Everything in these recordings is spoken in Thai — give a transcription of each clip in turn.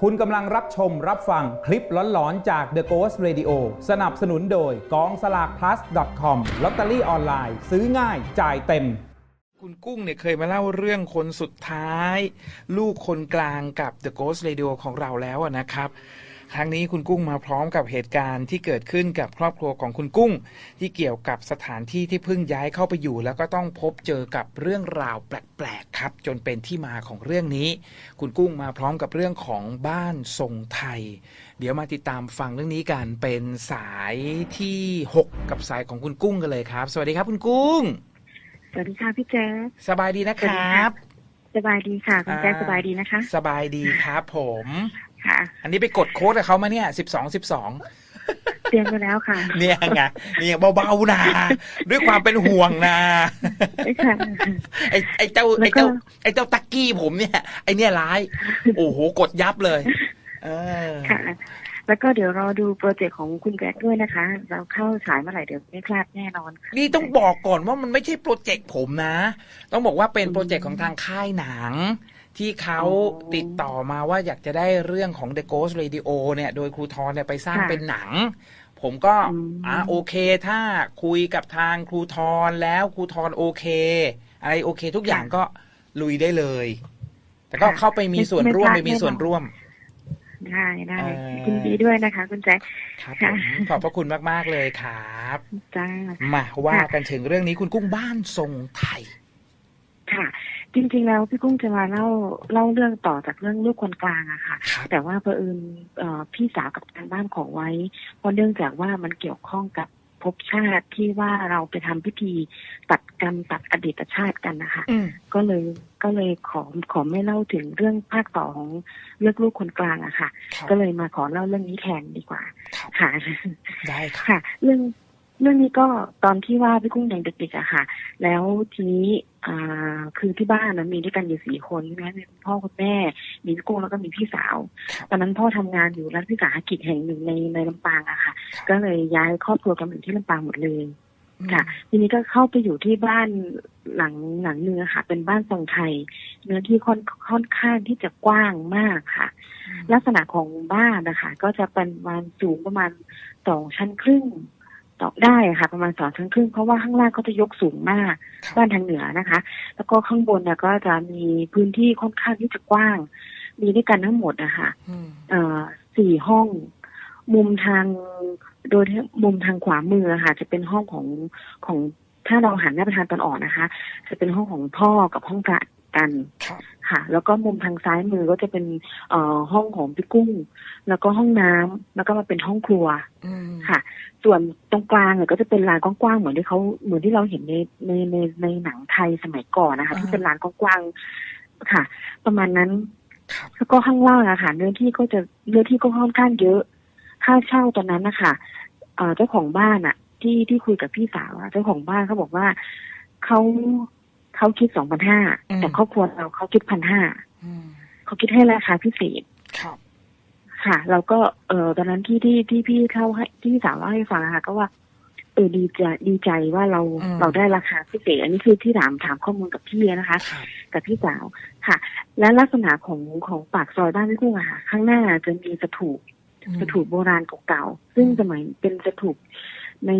คุณกำลังรับชมรับฟังคลิปหลอนๆ จาก The Ghost Radio สนับสนุนโดยกองสลาก plus com ลอตเตอรี่ออนไลน์ ซื้อง่ายจ่ายเต็ม คุณกุ้งเนี่ยเคยมาเล่าเรื่องคนสุดท้าย ลูกคนกลางกับ The Ghost Radio ของเราแล้วอะนะครับ ครั้งนี้คุณกุ้งมาพร้อมกับเหตุการณ์ที่เกิดขึ้นกับครอบครัวของคุณกุ้ง ที่เกี่ยวกับสถานที่ที่เพิ่งย้ายเข้าไปอยู่ แล้วก็ต้องพบเจอกับเรื่องราวแปลกๆครับ จนเป็นที่มาของเรื่องนี้ คุณกุ้งมาพร้อมกับเรื่องของบ้านทรงไทย เดี๋ยวมาติดตามฟังเรื่องนี้กันเป็นสายที่ 6 กับสายของคุณกุ้งกันเลยครับ สวัสดีครับคุณกุ้งสวัสดีค่ะพี่แจ๊คสบายดีนะครับ สบายดีค่ะคุณแจ๊คอ่าสบายดีนะคะ สบายดีครับผม ค่ะ อันนี้ไปกดโค้ดกับเขามาเนี่ยสิบสองสิบสองเตรียมไปแล้วค่ะ เนี่ยไงเนี่ยเบาๆนะด้วยความเป็นห่วงนะค่ะไอ้ไอ้เจ้าแล้ไอ้วก็เจ้าไอ้เจ้าตักกี้ผมเนี่ยไอ้เนี่ยร้าย โอ้โหกดยับเลย เออค่ะ แล้วก็เดี๋ยวรอดูโปรเจกต์ของคุณแจ๊คด้วยนะคะ เราเข้าฉายเมื่อไหร่เดี๋ยวไม่พลาดแน่นอนค่ะนี่ต้องบอกก่อนว่ามันไม่ใช่โปรเจกต์ผมนะ ต้องบอกว่าเป็นโปรเจกต์ของทางค่ายหนัง ที่เขาอ๋อติดต่อมาว่าอยากจะได้เรื่องของ The Ghost Radio เนี่ย โดยครูทอนเนี่ยไปสร้างค่ะเป็นหนัง ผมก็อืมอ่าโอเค ถ้าคุยกับทางครูทอนแล้วครูทอนโอเค อะไรโอเค ทุกอย่างก็ลุยได้เลย แต่ก็เข้าไปมีส่วนร่วมไปมีส่วนร่วมได้ได้เอ่อยินดีด้วยนะคะ คุณแจ๊คครับผค่ะมขอบพระคุณมาก ๆ เลยครับจ้ามาว่ากันถึงเรื่องนี้คุณกุ้งบ้านทรงไทย ค่ะ จริงๆแล้วพี่กุ้งจะมาเล่าเล่าเรื่องต่อจากเรื่องลูกคนกลางอะค่ะครับแต่ว่าเผอิญเอ่อพี่สาวกับทางบ้านขอไว้ เพราะเนื่องจากว่ามันเกี่ยวข้องกับภพชาติที่ว่าเราไปทำพิธีตัดกรรมตัดอดีตชาติกันนะคะอืมก็เลยก็เลยขอขอไม่เล่าถึงเรื่องภาคต่อของเลือกลูกคนกลางอะค่ะครับก็เลยมาขอเล่าเรื่องนี้แทนดีกว่าครับค่ะได้ครับค่ะ เรื่อง เรื่องนี้ก็ตอนที่ว่าพี่กุ้งยังเด็กๆอะค่ะ แล้วทีนี้อ่าคือที่บ้านนะมีด้วยกันอยู่สี่คนใช่ไหมมีคุณพ่อคุณแม่ มีพี่กุ้งแล้วก็มีพี่สาวครับตอนนั้นพ่อทำงานอยู่รัฐวิสาหกิจแห่งหนึ่งในในลำปางอะค่ะครับก็เลยย้ายครอบครัวกันมาอยู่ที่ลำปางหมดเลยอืมค่ะ ทีนี้ก็เข้าไปอยู่ที่บ้านหลังหลังเนื้อะค่ะ เป็นบ้านทรงไทย เนื้อที่ค่อนค่อนข้างที่จะกว้างมากค่ะ ลักษณะของบ้านนะคะ ก็จะเป็นประมาณสูงประมาณสองชั้นครึ่ง ต่อได้ค่ะ ประมาณสองชั้นครึ่งเพราะว่าข้างล่างก็จะยกสูงมากครับบ้านทางเหนือนะคะ แล้วก็ข้างบนเนี่ยก็จะมีพื้นที่ค่อนข้างที่จะกว้าง มีด้วยกันทั้งหมดนะคะอืมเอ่อสี่ห้อง มุมทางโดยที่มุมทางขวามืออะค่ะ จะเป็นห้องของของถ้าเราหันหน้าไปทางตอนออกนะคะ จะเป็นห้องของพ่อกับห้องพระ กันครับค่ะ แล้วก็มุมทางซ้ายมือก็จะเป็นเอ่อห้องของพี่กุ้ง แล้วก็ห้องน้ำแล้วก็มาเป็นห้องครัวอืมค่ะ ส่วนตรงกลางเนี่ยก็จะเป็นลานกว้างๆเหมือนที่เขาเหมือนที่เราเห็นในในในในหนังไทยสมัยก่อนนะคะที่เป็นลานกว้างๆค่ะ ประมาณนั้นครับแล้วก็ข้างล่างอะค่ะเนื้อที่ก็จะเนื้อที่ก็ค่อนข้างเยอะ ค่าเช่าตอนนั้นนะคะเอ่อเจ้าของบ้านอะที่ที่คุยกับพี่สาวอะเจ้าของบ้านเขาบอกว่าเขา เขาคิดสองพันห้าแต่ครอบครัวเราเขาคิดพันห้าอืมเขาคิดให้ราคาพิเศษครับค่ะแล้วก็เออตอนนั้นที่ที่ที่พี่เข้าให้ที่พี่สาวเล่าให้ฟังอะค่ะ ก็ว่าเออดีใจดีใจว่าเราเราได้ราคาพิเศษอันนี้คือที่ถามถามข้อมูลกับพี่นะคะครับกับพี่สาวค่ะ และลักษณะของของปากซอยบ้านพี่กุ้งอะค่ะ ข้างหน้าจะมีสถูปอืมสถูปโบราณเก่าๆซึ่งอืมสมัยเป็นสถูป ใน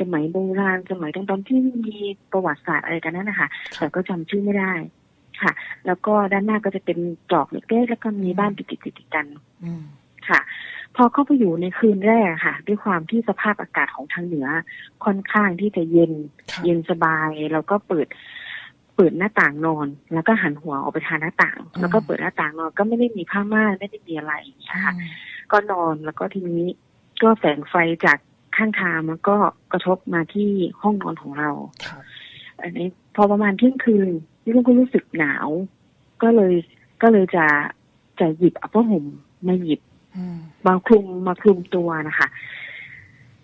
สมัยโบราณสมัยตอนตอนที่มีประวัติศาสตร์อะไรกันนั่นนะคะแต่ก็จำชื่อไม่ได้ค่ะ แล้วก็ด้านหน้าก็จะเป็นจอกเล็กๆแล้วก็มีบ้านติดๆติดๆกันอืมค่ะ พอเข้าไปอยู่ในคืนแรกค่ะ ด้วยความที่สภาพอากาศของทางเหนือค่อนข้างที่จะเย็นครับเย็นสบายแล้วก็เปิด เปิดหน้าต่างนอน แล้วก็หันหัวออกไปทางหน้าต่าง แล้วก็เปิดหน้าต่างนอนก็ไม่ได้มีผ้าม่านไม่ได้มีอะไรอย่างเงี้ยค่ะ ก็นอนแล้วก็ทีนี้ก็แสงไฟจาก ข้างทางมันก็กระทบมาที่ห้องนอนของเราครับอันนี้พอประมาณเที่ยงคืนพี่ลุงก็รู้สึกหนาว ก็เลยก็เลยจะจะหยิบเอาผ้าห่มมาหยิบอืมมาคลุมมาคลุมตัวนะคะ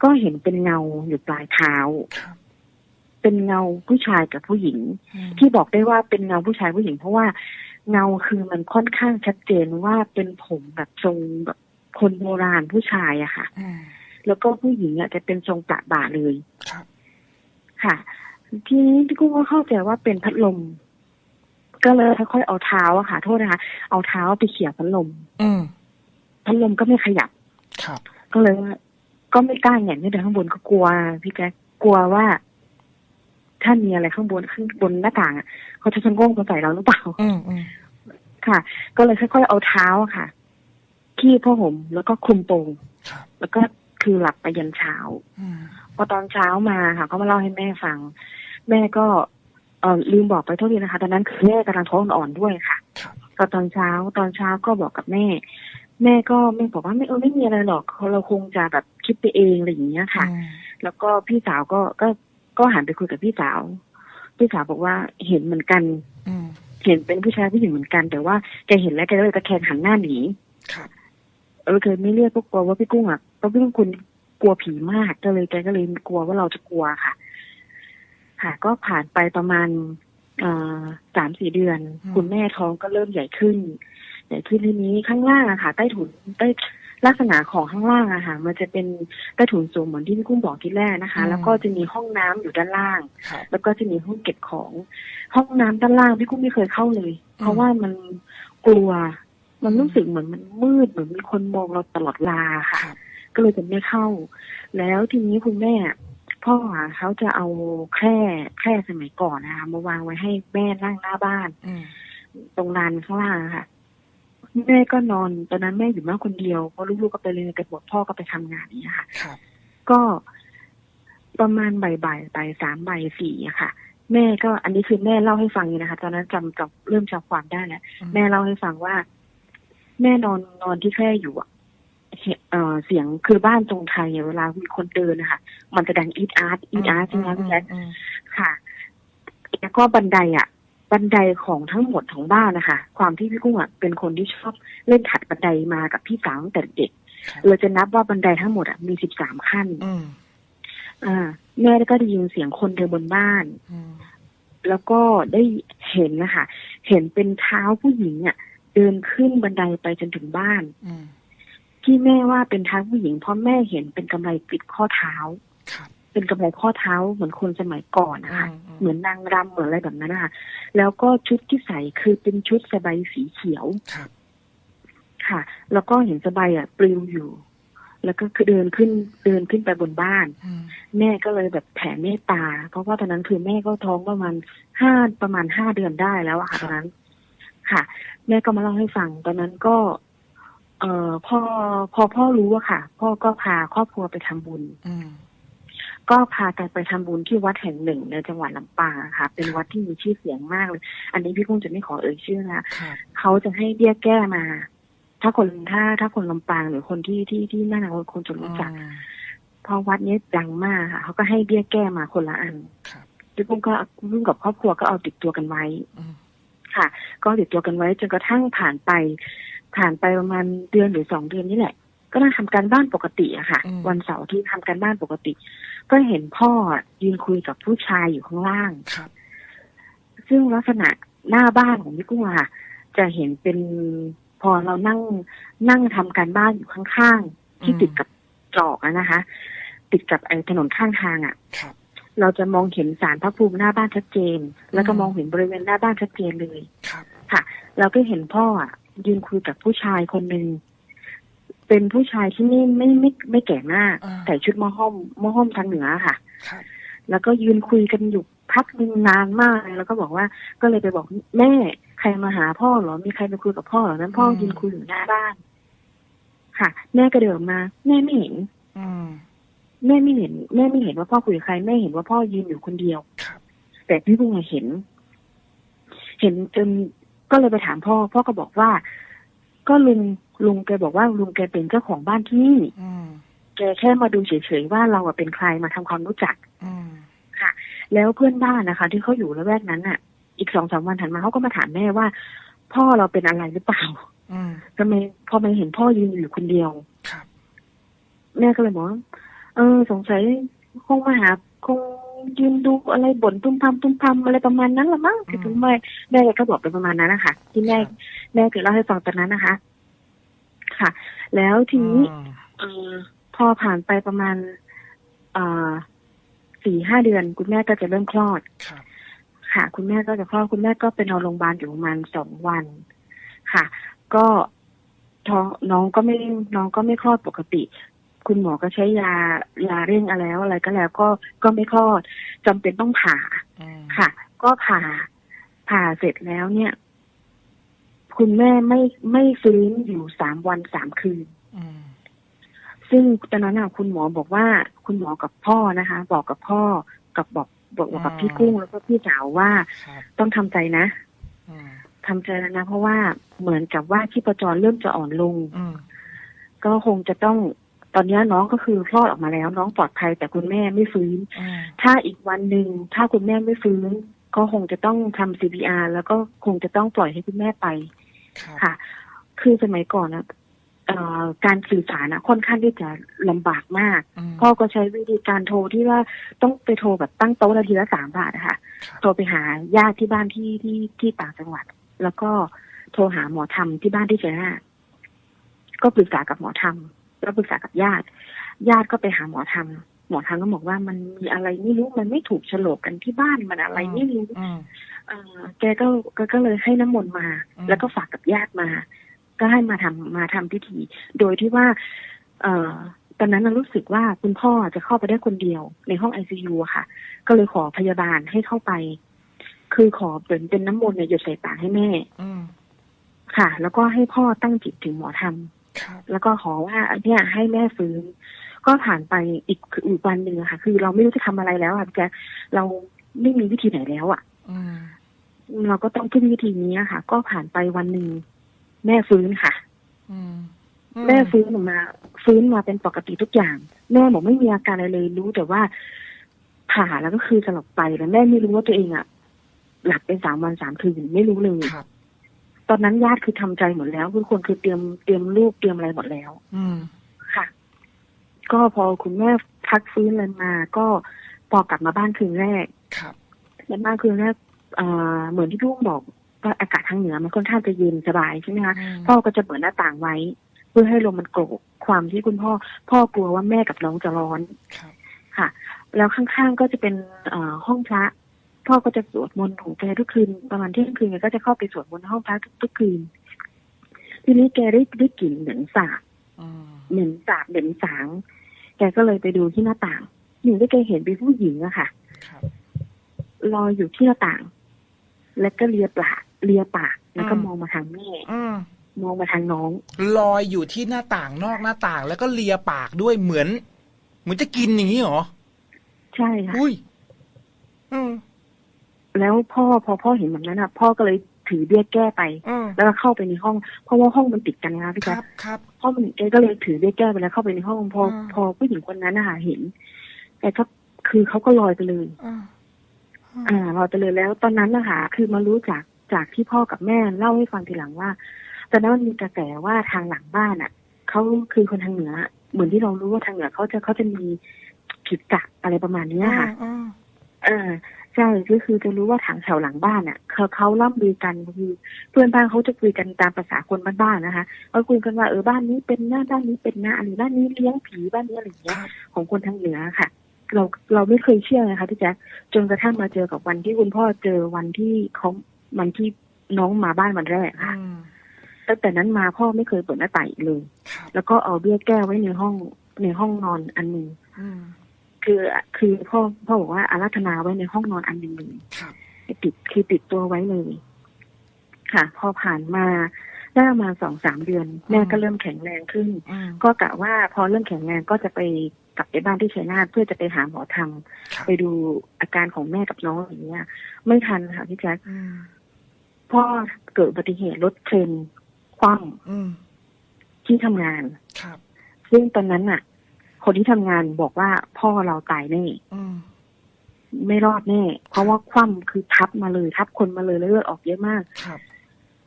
ก็เห็นเป็นเงาอยู่ปลายเท้าครับเป็นเงาผู้ชายกับผู้หญิงอืมที่บอกได้ว่าเป็นเงาผู้ชายผู้หญิง เพราะว่าเงาคือมันค่อนข้างชัดเจนว่าเป็นผมแบบทรงแบบคนโบราณผู้ชายอะค่ะอืม แล้วก็ผู้หญิงอะจะเป็นทรงประบ่าเลยครับค่ะ ทีนี้พี่กุ้งก็เข้าใจว่าเป็นพัดลม ก็เลยค่อยๆเอาเท้าอะค่ะ โทษนะคะ เอาเท้าไปเขี่ยพัดลม อืมพัดลมก็ไม่ขยับ ครับ ก็เลยว่าก็ไม่กล้าแหงนขึ้นไปข้างบนก็กลัว พี่แจ๊คกลัวว่า ถ้ามีอะไรข้างบนข้างบนหน้าต่างอะเขาจะชะโงกมาใส่เราหรือเปล่าอืมอืมค่ะ ก็เลยค่อยๆเอาเท้าอะค่ะขี้ผ้าห่มแล้วก็คลุมโปงครับแล้วก็ คือหลับไปยันเช้าอืมพอตอนเช้ามาค่ะก็มาเล่าให้แม่ฟัง แม่ก็เออลืมบอกไปโทษทีนะคะ ตอนนั้นคือแม่กำลังท้องอ่อนๆด้วยค่ะครับก็ตอนเช้าตอนเช้าก็บอกกับแม่ แม่ก็แม่บอกว่าไม่เออไม่มีอะไรหรอกเราคงจะแบบคิดไปเองอะไรอย่างเงี้ยค่ะอืมแล้วก็พี่สาวก็ก็ก็หันไปคุยกับพี่สาว พี่สาวบอกว่าเห็นเหมือนกันอืมเห็นเป็นผู้ชายผู้หญิงเหมือนกัน แต่ว่าแกเห็นแล้วแกก็เลยตะแคงหันหน้าหนีครับเออเคยไม่เรียกก็กลัวว่าพี่กุ้งอะ เพราะพี่กุ้งคุณกลัวผีมากก็เลยแกก็เลยกลัวว่าเราจะกลัวค่ะ ค่ะ ก็ผ่านไปประมาณเอ่อสามสี่เดือน คุณแม่ท้องก็เริ่มใหญ่ขึ้นใหญ่ขึ้นทีนี้ข้างล่างอะค่ะ ใต้ถุนใต้ลักษณะของข้างล่างอะค่ะ มันจะเป็นใต้ถุนสูงเหมือนที่พี่กุ้งบอกทีแรกนะคะ แล้วก็จะมีห้องน้ำอยู่ด้านล่างครับแล้วก็จะมีห้องเก็บของ ห้องน้ำด้านล่างพี่กุ้งไม่เคยเข้าเลย เพราะว่ามันกลัว มันรู้สึกเหมือนมันมืดเหมือนมีคนมองเราตลอดเวลาค่ะครับ ก็เลยจะไม่เข้า แล้วทีนี้คุณแม่พ่ออะเขาจะเอาแคร่แคร่สมัยก่อนนะคะมาวางไว้ให้แม่นั่งหน้าบ้านอืมตรงลานข้างล่างอะค่ะแม่ก็นอนตอนนั้นแม่อยู่บ้านคนเดียวเพราะลูกๆก็ไปเรียนกันหมดพ่อก็ไปทำงานนี้ยค่ะครับก็ประมาณบ่ายบ่ายบ่ายสามบ่ายสี่อะค่ะ แม่ก็อันนี้คือแม่เล่าให้ฟังอยู่นะคะ ตอนนั้นจำจำเริ่มจำความได้แล้วอืมแม่เล่าให้ฟังว่า แม่นอนนอนที่แคร่อยู่อะ เห็นเอ่อเสียงคือบ้านตรงไทยอะเวลามีคนเดินนะคะมันจะดังอีดอาร์ตอีดอาร์ตใช่ไหมพี่แจ๊คอืมค่ะ แล้วก็บันไดอะ บันไดของทั้งหมดของบ้านนะคะ ความที่พี่กุ้งอะเป็นคนที่ชอบเล่นถัดบันไดมากับพี่สาวตั้งแต่เด็กครับเราจะนับว่าบันไดทั้งหมดอะมีสิบสามขั้นอืมอ่า แม่ก็ได้ยินเสียงคนเดินบนบ้านอืมแล้วก็ได้เห็นนะคะ เห็นเป็นเท้าผู้หญิงอะ เดินขึ้นบันไดไปจนถึงบ้านอืม ที่แม่ว่าเป็นเท้าผู้หญิง เพราะแม่เห็นเป็นกำไรปิดข้อเท้าครับเป็นกำไรข้อเท้าเหมือนคนสมัยก่อนนะคะอืมอืมเหมือนนางรำเหมือนอะไรแบบนั้นนะคะแล้วก็ชุดที่ใส่คือเป็นชุดสบายสีเขียวครับค่ะ แล้วก็เห็นสบายอะปลิวอยู่ แล้วก็คือเดินขึ้นเดินขึ้นไปบนบ้านอืมแม่ก็เลยแบบแผ่เมตตา เพราะว่าตอนนั้นคือแม่ก็ท้องประมาณห้าประมาณห้าเดือนได้แล้วอะค่ะตอนนั้น ค่ะ แม่ก็มาเล่าให้ฟัง ตอนนั้นก็ เอ่อพ่อพอพ่อรู้อะค่ะ พ่อก็พาครอบครัวไปทำบุญอืมก็พากันไปทำบุญที่วัดแห่งหนึ่งในจังหวัดลำปางอะค่ะ เป็นวัดที่มีชื่อเสียงมากเลย อันนี้พี่กุ้งจะไม่ขอเอ่ยชื่อนะครับเขาจะให้เบี้ยแก้มา ถ้าคนถ้าถ้าคนลำปางหรือคนที่ที่ที่นั่นนะคนจะรู้จักอืมเพราะวัดนี้ดังมากค่ะเขาก็ให้เบี้ยแก้มาคนละอันครับพี่กุ้งก็พี่กุ้งกับครอบครัวก็เอาติดตัวกันไว้อืมค่ะ ก็ติดตัวกันไว้จนกระทั่งผ่านไป ผ่านไปประมาณเดือนหรือสองเดือนนี่แหละ ก็นั่งทำการบ้านปกติอะค่ะ วันเสาร์ที่ทำการบ้านปกติ ก็เห็นพ่อยืนคุยกับผู้ชายอยู่ข้างล่างครับซึ่งลักษณะหน้าบ้านของพี่กุ้งอะค่ะ จะเห็นเป็นพอเรานั่งนั่งทำการบ้านอยู่ข้างๆ ที่อืมติดกับจอกอะนะคะ ติดกับไอ้ถนนข้างทางอะครับเราจะมองเห็นสารพระภูมิหน้าบ้านชัดเจน แล้วก็อืมมองเห็นบริเวณหน้าบ้านชัดเจนเลยครับ ค่ะ เราก็เห็นพ่ออะ ยืนคุยกับผู้ชายคนหนึ่งเป็นผู้ชายที่ไม่ไม่ไม่ไม่แก่มากอ่าใส่ชุดมอห้อมมอห้อมทางเหนือค่ะครับแล้วก็ยืนคุยกันอยู่พักหนึ่งนานมากเลยแล้วก็บอกว่า ก็เลยไปบอกแม่ใครมาหาพ่อเหรอมีใครมาคุยกับพ่อเหรอนั้นพ่อยืนคุยอยู่หน้าบ้าน ค่ะ แม่ก็เดินมา แม่ไม่เห็นอืมแม่ไม่เห็น แม่ไม่เห็นว่าพ่อคุยกับใครแม่เห็นว่าพ่อยืนอยู่คนเดียวครับแต่พี่บุ้งอะเห็น เห็นจน ก็เลยไปถามพ่อ พ่อก็บอกว่า ก็ลุงลุงแกบอกว่าลุงแกเป็นเจ้าของบ้านที่นี่อืมแกแค่มาดูเฉยๆว่าเราอะเป็นใครมาทำความรู้จักอืมแล้วเพื่อนบ้านนะคะ ที่เขาอยู่ละแวกนั้นอะอีกสองสามวันถัดมาเขาก็มาถามแม่ว่า พ่อเราเป็นอะไรหรือเปล่าอืมทำไมพอมาเห็นพ่อยืนอยู่คนเดียวครับแม่ก็เลยบอกว่าเออ สงสัยคงมาหาคง ยืนดูอะไรบ่นตุ้มพำตุ้มพำอะไรประมาณนั้นละมั้งคือถึงแม่แม่ก็บอกไปประมาณนั้นนะคะที่แม่ครับแม่เคยเล่าให้ฟังตอนนั้นนะคะ ค่ะ แล้วทีนี้อืมเออพอผ่านไปประมาณเอ่อสี่ห้าเดือน คุณแม่ก็จะเริ่มคลอดครับค่ะ คุณแม่ก็จะคลอดคุณแม่ก็ไปนอนโรงพยาบาลอยู่ประมาณสองวัน ค่ะ ก็ท้องน้องก็ไม่น้องก็ไม่คลอดปกติ คุณหมอก็ใช้ยายาเร่งอะไรแล้วอะไรก็แล้วก็ก็ไม่คลอดจำเป็นต้องผ่าอืมค่ะ ก็ผ่าผ่าเสร็จแล้วเนี่ย คุณแม่ไม่ไม่ฟื้นอยู่สามวันสามคืนอืมซึ่งตอนนั้นน่ะคุณหมอบอกว่า คุณหมอกับพ่อนะคะ บอกกับพ่อกับบอกบอกบอกกับพี่กุ้งแล้วก็พี่สาวว่าครับต้องทำใจนะอืมทำใจแล้วนะ เพราะว่าเหมือนกับว่าที่ประจรเริ่มจะอ่อนลงอืมก็คงจะต้อง ตอนนี้น้องก็คือคลอดออกมาแล้ว น้องปลอดภัยแต่คุณแม่ไม่ฟื้นอืมถ้าอีกวันหนึ่งถ้าคุณแม่ไม่ฟื้น ก็คงจะต้องทำ CPR แล้วก็คงจะต้องปล่อยให้คุณแม่ไปครับค่ะ คือสมัยก่อนนะเอ่อการสื่อสารนะค่อนข้างที่จะลำบากมากอืมพ่อก็ใช้วิธีการโทรที่ว่าต้องไปโทรแบบตั้งโต๊ะนาทีละสามบาทนะคะครับโทรไปหาญาติที่บ้านที่ที่ที่ต่างจังหวัด แล้วก็โทรหาหมอธรรมที่บ้านที่ชัยนาทก็ปรึกษากับหมอธรรม แล้วปรึกษากับญาติ ญาติก็ไปหาหมอธรรมหมอธรรมก็บอกว่ามันมีอะไรไม่รู้มันไม่ถูกโฉลกกันที่บ้านมันอะไรไม่รู้อืมเอ่อแกก็ก็ก็เลยให้น้ำมนต์มาอืมแล้วก็ฝากกับญาติมา ก็ให้มาทำมาทำพิธี โดยที่ว่า เอ่อตอนนั้นน่ะรู้สึกว่าคุณพ่อจะเข้าไปได้คนเดียวในห้องไอซียูค่ะ ก็เลยขอพยาบาลให้เข้าไป คือขอเป็นเป็นน้ำมนต์เนี่ยหยดใส่ปากให้แม่อืมค่ะ แล้วก็ให้พ่อตั้งจิตถึงหมอธรรมครับ แล้วก็ขอว่าเนี่ยให้แม่ฟื้น ก็ผ่านไปอีกอีกวันหนึ่งอะค่ะ คือเราไม่รู้จะทำอะไรแล้วอะพี่แจ๊คเราไม่มีวิธีไหนแล้วอะอืมเราก็ต้องพึ่งวิธีนี้อะค่ะ ก็ผ่านไปวันหนึ่งแม่ฟื้นค่ะอืมแม่ฟื้นออกมา ฟื้นมาเป็นปกติทุกอย่าง แม่บอกไม่มีอาการอะไรเลย รู้แต่ว่าผ่าแล้วก็คือสลบไปแล้วแม่ไม่รู้ว่าตัวเองอะหลับเป็นสามวันสามคืนไม่รู้เลยครับ ตอนนั้นญาติคือทำใจหมดแล้วทุกคนคือเตรียมเตรียมลูกเตรียมอะไรหมดแล้ว อืมค่ะ ก็พอคุณแม่พักฟื้นอะไรมา ก็พอกลับมาบ้านคืนแรก ครับในบ้านคืนแรกเอ่อเหมือนที่พี่อุ้มบอกว่าอากาศทางเหนือมันค่อนข้างจะเย็นสบายใช่ไหมคะอืมพ่อก็จะเปิดหน้าต่างไว้ เพื่อให้ลมมันโกรกความที่คุณพ่อ พ่อกลัวว่าแม่กับน้องจะร้อนครับค่ะ แล้วข้างๆก็จะเป็นเอ่อห้องพระ พ่อก็จะสวดมนต์ของแกทุกคืนประมาณเที่ยงคืนแกก็จะเข้าไปสวดมนต์ในห้องพระทุกๆคืน ทีนี้แกได้ได้กลิ่นเหม็นสาบอืมเหม็นสาบเหม็นสาง แกก็เลยไปดูที่หน้าต่างหนึ่งที่แกเห็นเป็นผู้หญิงอะค่ะครับลอยอยู่ที่หน้าต่าง แล้วก็เลียปากเลียปากแล้วก็อืมมองมาทางแม่อืมมองมาทางน้องลอยอยู่ที่หน้าต่างนอกหน้าต่าง แล้วก็เลียปากด้วยเหมือน เหมือนจะกินอย่างนี้เหรอ ใช่ค่ะอุ้ยอืม แล้วพ่อพอพ่อเห็นแบบนั้นอะพ่อก็เลยถือเบี้ยแก้ไปอืมแล้วก็เข้าไปในห้อง เพราะว่าห้องมันติดกันนะคะพี่คแจ๊รับครับห้องมันแกก็เลยถือเบี้ยแก้ไปแล้วเข้าไปในห้องพออ่าพอผู้หญิงคนนั้นนะคะเห็นแกก็คือเขาก็ลอยไปเลยอ่าอ่าลอยไปเลยแล้วตอนนั้นนะคะคือมารู้จากจากที่พ่อกับแม่เล่าให้ฟังทีหลังว่าตอนนั้นมันมีกระแสว่าทางหลังบ้านอะเขาคือคนทางเหนือ เหมือนที่เรารู้ว่าทางเหนือเขาจะเขาจะมีผิดกะอะไรประมาณเนี้ยค่ะอ่าเออ ใช่ก็คือจะรู้ว่าทางแถวหลังบ้านอะเขาเขาล่ำลือกันคือเพื่อนบ้านเขาจะคุยกันตามภาษาคนบ้านๆนะคะเขาคุยกันว่าเออบ้านนี้เป็นหน้าบ้านนี้เป็นหน้าอะไรบ้านนี้เลี้ยงผีบ้านนี้อะไรอย่างคเงี้ยรับของคนทางเหนือค่ะ เราเราไม่เคยเชื่อนะคะพี่แจ๊คจนกระทั่งมาเจอกับวันที่คุณพ่อเจอวันที่เขาวันที่น้องมาบ้านวันแรกค่ะอืมตั้งแต่นั้นมาพ่อไม่เคยเปิดหน้าต่างอีกเลยครับแล้วก็เอาเบี้ยแก้ไว้ในห้องในห้องนอนอันหนึ่งอืม คือคือพ่อพ่อบอกว่าอาราธนาไว้ในห้องนอนอันหนึ่งเลยครับติดคือติดตัวไว้เลย ค่ะ พอผ่านมาได้ประมาณสองสามเดือน แม่ก็เริ่มแข็งแรงขึ้นอืมก็กะว่าพอเริ่มแข็งแรงก็จะไปกลับไปบ้านที่ชัยนาทเพื่อจะไปหาหมอธรรมครับไปดูอาการของแม่กับน้องอย่างเงี้ย ไม่ทันค่ะพี่แจ๊คอืมพ่อเกิดอุบัติเหตุรถเครนคว่อืมำที่ทำงานครับซึ่งตอนนั้นน่ะ คนที่ทำงานบอกว่าพ่อเราตายแน่อืมไม่รอดแน่ เพราะว่าคว่ำคือทับมาเลย ทับคนมาเลยแล้วเลือดออกเยอะมากครับ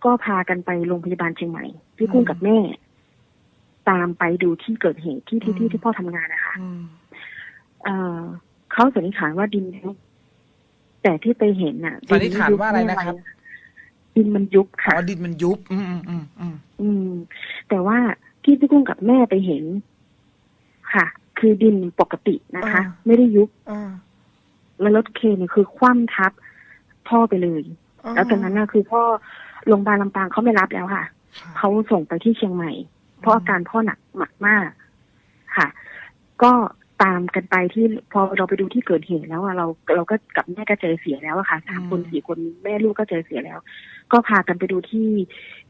ก็พากันไปโรงพยาบาลเชียงใหม่พี่กุ้งกับแม่ ตามไปดูที่เกิดเหตุที่ที่ที่ที่พ่อทำงานนะคะอืมเอ่อเขาสันนิษฐานว่าดินยุบแต่ที่ไปเห็นน่ะสันนิษฐานว่าอะไรนะครับ ดินมันยุบอ๋ค่ะอดินมันยุบอืมอืมอืมอืมอืมแต่ว่าที่พี่กุ้งกับแม่ไปเห็น ค่ะ คือดินปกตินะคะ ไม่ได้ยุบอ่าแล้วรถเครนเนี่ยคือคว่ำทับพ่อไปเลย แล้วตอนนั้นน่ะคือพ่อโรงพยาบาลลำปางเขาไม่รับแล้วค่ะครับเขาส่งไปที่เชียงใหม่ เพราะอาการพ่อหนักหนักมากค่ะ ก็ตามกันไปที่พอเราไปดูที่เกิดเหตุแล้วอะเราเราก็กับแม่ก็เจอเสียแล้วอะค่ะสามคนสี่คนแม่ลูกก็เจอเสียแล้ว ก็พากันไปดูที่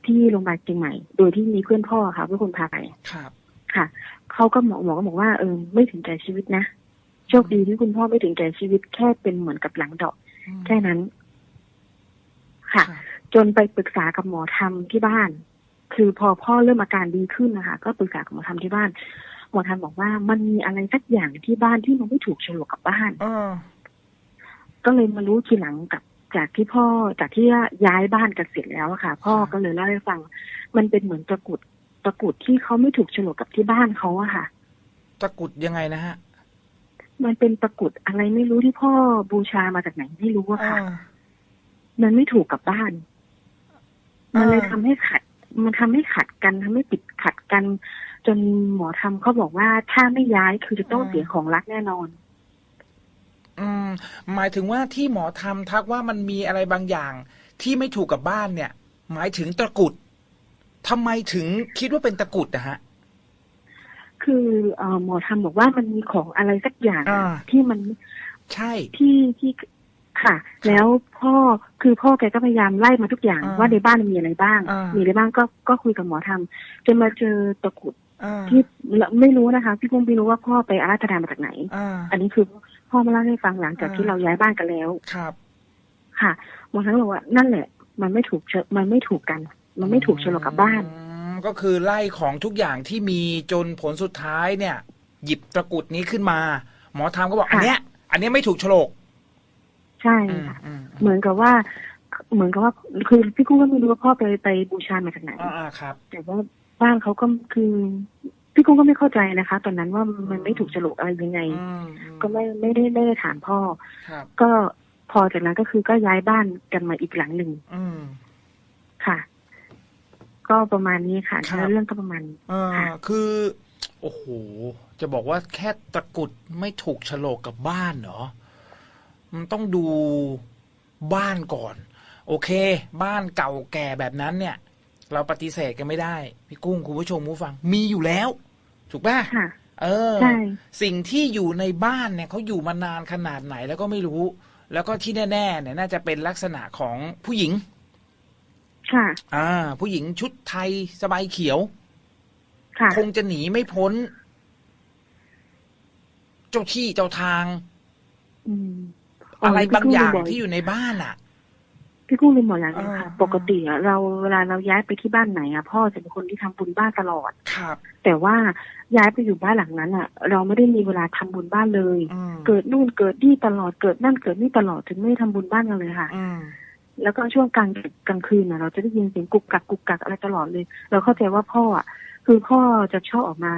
ที่โรงพยาบาลเชียงใหม่ โดยที่มีเพื่อนพ่อค่ะเป็นคนพาไปครับ ค่ะ เขาก็หมอหมอก็บอกว่าเออไม่ถึงแก่ชีวิตนะโชคดีที่คุณพ่อไม่ถึงแก่ชีวิตแค่เป็นเหมือนกับหลังดอกอืมแค่นั้น ค่ะรับจนไปปรึกษากับหมอธรรมที่บ้าน คือพอพ่อเริ่มอาการดีขึ้นนะคะ ก็ปรึกษากับหมอธรรมที่บ้าน หมอธรรมบอกว่ามันมีอะไรสักอย่างที่บ้านที่มันไม่ถูกโฉลกกับบ้านเออก็เลยมารู้ทีหลังกับจากที่พ่อจากที่ย้ายบ้านกันเสร็จแล้วอะค่ะ พ่อก็เลยเล่าให้ฟัง มันเป็นเหมือนตะกรุด ตะกรุดที่เขาไม่ถูกโฉลกกับที่บ้านเขาอะค่ะ ตะกรุดยังไงนะฮะ มันเป็นตะกรุดอะไรไม่รู้ที่พ่อบูชามาจากไหนไม่รู้อะค่ะเออมันไม่ถูกกับบ้าน มันเลยอ่าทำให้ขัด มันทำให้ขัดกันทำให้ติดขัดกัน จนหมอทำเขาบอกว่าถ้าไม่ย้ายคือจะต้องเสียของรักแน่นอนอืมหมายถึงว่าที่หมอทำทักว่ามันมีอะไรบางอย่างที่ไม่ถูกกับบ้านเนี่ย หมายถึงตะกรุด ทำไมถึงคิดว่าเป็นตะกรุดนะฮะ คือเอ่อหมอทำบอกว่ามันมีของอะไรสักอย่างอ่าที่มันใช่ที่ที่ค่ะ แล้วพ่อคือพ่อแกก็พยายามไล่มาทุกอย่างอ่าว่าในบ้านมีอะไรบ้างอ่ามีมีอะไรบ้างก็ก็คุยกับหมอทำจนมาเจอตะกรุดอ่าที่ไม่รู้นะคะพี่กุ้งไม่รู้ว่าพ่อไปอาราธนามาจากไหนอ่าอันนี้คือพ่อมาเล่าให้ฟังหลังจากอ่าที่เราย้ายบ้านกันแล้วครับ ค่ะหมอทั้งบอกว่านั่นแหละ มันไม่ถูกเชมันไม่ถูกกัน มันไม่ถูกโฉลกกับบ้านอืมก็คือไล่ของทุกอย่างที่มีจนผลสุดท้ายเนี่ย หยิบตะกรุดนี้ขึ้นมา หมอทำก็บอกค่ะอันเนี้ย อันเนี้ยไม่ถูกโฉลก ใช่อืมค่ะอืมเหมือนกับว่าเหมือนกับว่าคือพี่กุ้งก็ไม่รู้ว่าพ่อไปไปบูชามาจากไหนอ่าอ่าครับ แต่ว่าบ้านเขาก็คือพี่กุ้งก็ไม่เข้าใจนะคะ ตอนนั้นว่ามันไม่ถูกโฉลกอะไรยังไงอืมอืมก็ไม่ไม่ได้ไม่ได้ถามพ่อครับก็พอจากนั้นก็คือก็ย้ายบ้านกันมาอีกหลังหนึ่งอืมค่ะ ก็ประมาณนี้ค่ะครับเนื้อเรื่องก็ประมาณนี้เออค่ะคือโอ้โห จะบอกว่าแค่ตะกรุดไม่ถูกโฉลกกับบ้านเหรอ มันต้องดูบ้านก่อน โอเค บ้านเก่าแก่แบบนั้นเนี่ย เราปฏิเสธกันไม่ได้ พี่กุ้งคุณผู้ชมผู้ฟัง มีอยู่แล้ว ถูกป่ะค่ะเออใช่สิ่งที่อยู่ในบ้านเนี่ยเขาอยู่มานานขนาดไหนแล้วก็ไม่รู้ แล้วก็ที่แน่ๆเนี่ยน่าจะเป็นลักษณะของผู้หญิง ค่ะ อ่า ผู้หญิงชุดไทยสบายเขียว ค่ะ คงจะหนีไม่พ้น เจ้าที่เจ้าทาง อืมอะไรบางอย่างพี่กุ้ลืมบกที่อยู่ในบ้านอะพี่กุ้งลืมบอกอย่างหนึงค่ะอ่าปกติอะเราเวลาเราย้ายไปที่บ้านไหนอะพ่อจะเป็นคนที่ทำบุญบ้านตลอดครับ แต่ว่าย้ายไปอยู่บ้านหลังนั้นอะเราไม่ได้มีเวลาทำบุญบ้านเลยอืมเกิดนู่นเกิดนี่ตลอดเกิดนั่นเกิดนี่ตลอดถึงไม่ได้ทำบุญบ้านกันเลยค่ะอืม แล้วก็ช่วงกลางดึกกลางคืนน่ะเราจะได้ยินเสียงกุกกักกุกกักอะไรตลอดเลย เราเข้าใจว่าพ่ออะ คือพ่อจะชอบออกมา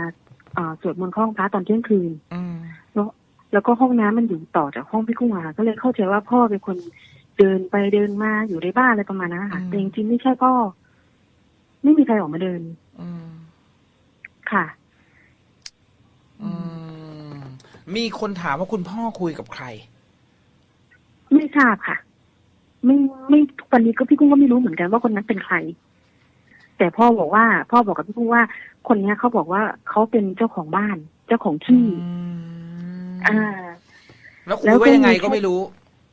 เอ่อสวดมนต์เข้าห้องพระตอนเที่ยงคืนอืมแล้วแล้วก็ห้องน้ำมันอยู่ต่อจากห้องพี่กุ้งอะค่ะก็เลยเข้าใจว่าพ่อเป็นคนเดินไปเดินมาอยู่ในบ้านอะไรประมาณนั้นค่ะแต่จริงๆไม่ใช่พ่อ ไม่มีใครออกมาเดิน อืมค่ะ อืม มีคนถามว่าคุณพ่อคุยกับใคร ไม่ทราบค่ะ ไม่ไม่ทุกวันนี้ก็พี่กุ้งก็ไม่รู้เหมือนกันว่าคนนั้นเป็นใคร แต่พ่อบอกว่า พ่อบอกกับพี่กุ้งว่า คนเนี้ยเขาบอกว่าเขาเป็นเจ้าของบ้าน เจ้าของที่อืมอ่า แล้วคุแล้ยวก็ว่ายังไงมีก็แค่ไม่รู้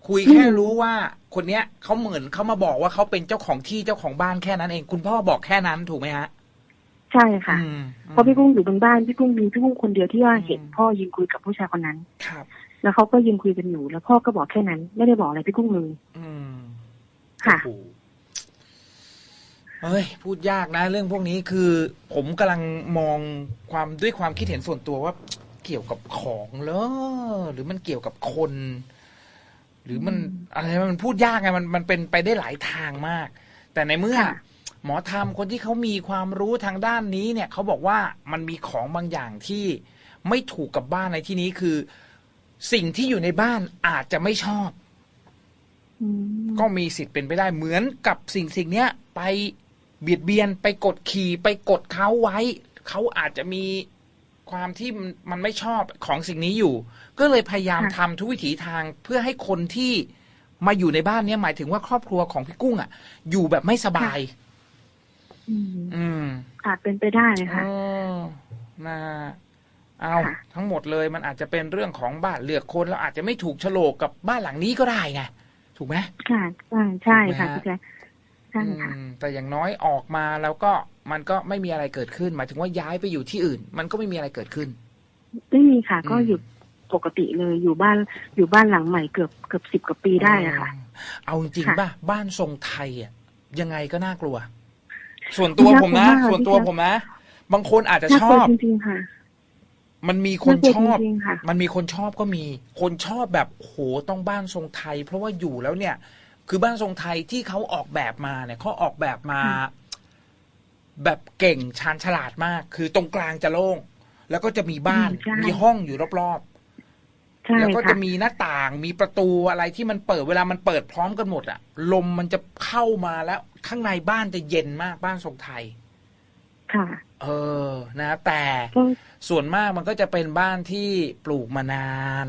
คุยไม่แค่รู้รู้ว่า คนเนี้ยเขาเหมือนเขามาบอกว่าเขาเป็นเจ้าของที่เจ้าของบ้านแค่นั้นเอง คุณพ่อบอกแค่นั้นถูกไหมฮะใช่ค่ะอืมเพราะพี่กุ้งอยู่บนบ้านพี่กุ้งมีพี่กุ้งคนเดียวที่ว่าอืมเห็นพ่อยืนคุยกับผู้ชายคนนั้นครับ แล้วเขาก็ยืนคุยกันอยู่ แล้วพ่อก็บอกแค่นั้น ไม่ได้บอกอะไรพี่กุ้งเลยอืมค่ะโอ้โหเฮ้ยพูดยากนะเรื่องพวกนี้คือ ผมกำลังมองความด้วยความคิดเห็นส่วนตัวว่า เกี่ยวกับของเหรอหรือมันเกี่ยวกับคน หรือมันอะไรมันพูดยากไงมันมันเป็นไปได้หลายทางมาก แต่ในเมื่อค่ะหมอธรรมคนที่เขามีความรู้ทางด้านนี้เนี่ยเขาบอกว่ามันมีของบางอย่างที่ไม่ถูกกับบ้านในที่นี้คือ สิ่งที่อยู่ในบ้านอาจจะไม่ชอบอืมก็มีสิทธิ์เป็นไปได้เหมือนกับสิ่งสิ่งเนี้ย ไปเบียดเบียนไปกดขี่ไปกดเขาไว้ เขาอาจจะมีความที่มันมันไม่ชอบของสิ่งนี้อยู่ ก็เลยพยายามทำทุกวิถีทางเพื่อให้คนที่มาอยู่ในบ้านเนี้ยหมายถึงว่าครอบครัวของพี่กุ้งอะ อยู่แบบไม่สบายออืมอืมอาจเป็นไปได้ค่ะอ๋อนะฮะ เอาค่ะทั้งหมดเลยมันอาจจะเป็นเรื่องของบ้านเลือกคนเราอาจจะไม่ถูกโฉลกกับบ้านหลังนี้ก็ได้ไงถูกไหมค่ะใช่ใช่ค่ะถูกไหมฮะพี่แจ๊คใช่ค่ะอืมแต่อย่างน้อยออกมาแล้วก็มันก็ไม่มีอะไรเกิดขึ้น หมายถึงว่าย้ายไปอยู่ที่อื่น มันก็ไม่มีอะไรเกิดขึ้นไม่มีค่ะ ก็อืมอยู่ปกติเลยอยู่บ้านอยู่บ้านหลังใหม่เกือบเกือบสิบกว่าปีได้อะค่ะ เอาจริงค่ะๆป่ะบ้านทรงไทยอะยังไงก็น่ากลัว ส่วนตัวผมนะน่ากลัวมากส่วนตัวพี่แจ๊คผมนะ บางคนอาจจะน่าชกลัอวบจริงๆค่ะ มันมีคนน่ากลัวชอบจริงๆค่ะมันมีคนชอบก็มี คนชอบแบบโหต้องบ้านทรงไทย เพราะว่าอยู่แล้วเนี่ย คือบ้านทรงไทยที่เขาออกแบบมาเนี่ยเขาออกแบบมาค่ะแบบเก่งชาญฉลาดมาก คือตรงกลางจะโล่ง แล้วก็จะมีบ้านอืมใช่มีห้องอยู่รอบใช่ๆแล้วก็ค่ะจะมีหน้าต่างมีประตูอะไรที่มันเปิดเวลามันเปิดพร้อมกันหมดอะลมมันจะเข้ามาแล้ว ข้างในบ้านจะเย็นมากบ้านทรงไทย ค่ะ เออนะแต่ก็ส่วนมากมันก็จะเป็นบ้านที่ปลูกมานาน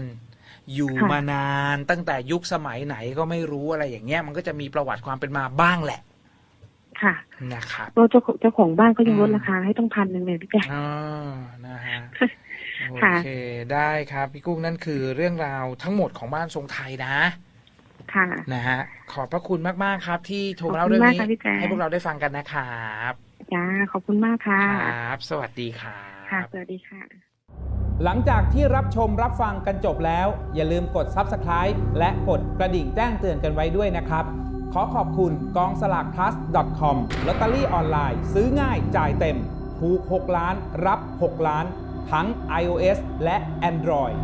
อยู่ค่ะมานานตั้งแต่ยุคสมัยไหนก็ไม่รู้อะไรอย่างเงี้ย มันก็จะมีประวัติความเป็นมาบ้างแหละ ค่ะนะครับตัวเจ้าของเจ้าของบ้านก็ยังอืมลดราคาให้ต้องพันหนึ่งเลยพี่แจ๊คอ๋อนะฮะโอค่ะเคได้ครับ พี่กุ้งนั่นคือเรื่องราวทั้งหมดของบ้านทรงไทยนะค่ะนะฮะขอบพระคุณมาก ๆ ครับ ที่โทรมาขอบเล่าคุณเรื่องมากนี้ค่ะพี่แจ๊คให้พวกเราได้ฟังกันนะครับ จ้าขอบคุณมากค่ะครับ สวัสดีครัค่ะบสวัสดีค่ะ หลังจากที่รับชมรับฟังกันจบแล้ว อย่าลืมกด Subscribe และกดกระดิ่งแจ้งเตือนกันไว้ด้วยนะครับ ขอขอบคุณกองสลาก plus com ลอตเตอรี่ออนไลน์ ซื้อง่ายจ่ายเต็ม ถูก 6 ล้าน รับ 6 ล้าน ทั้ง iOS และ Android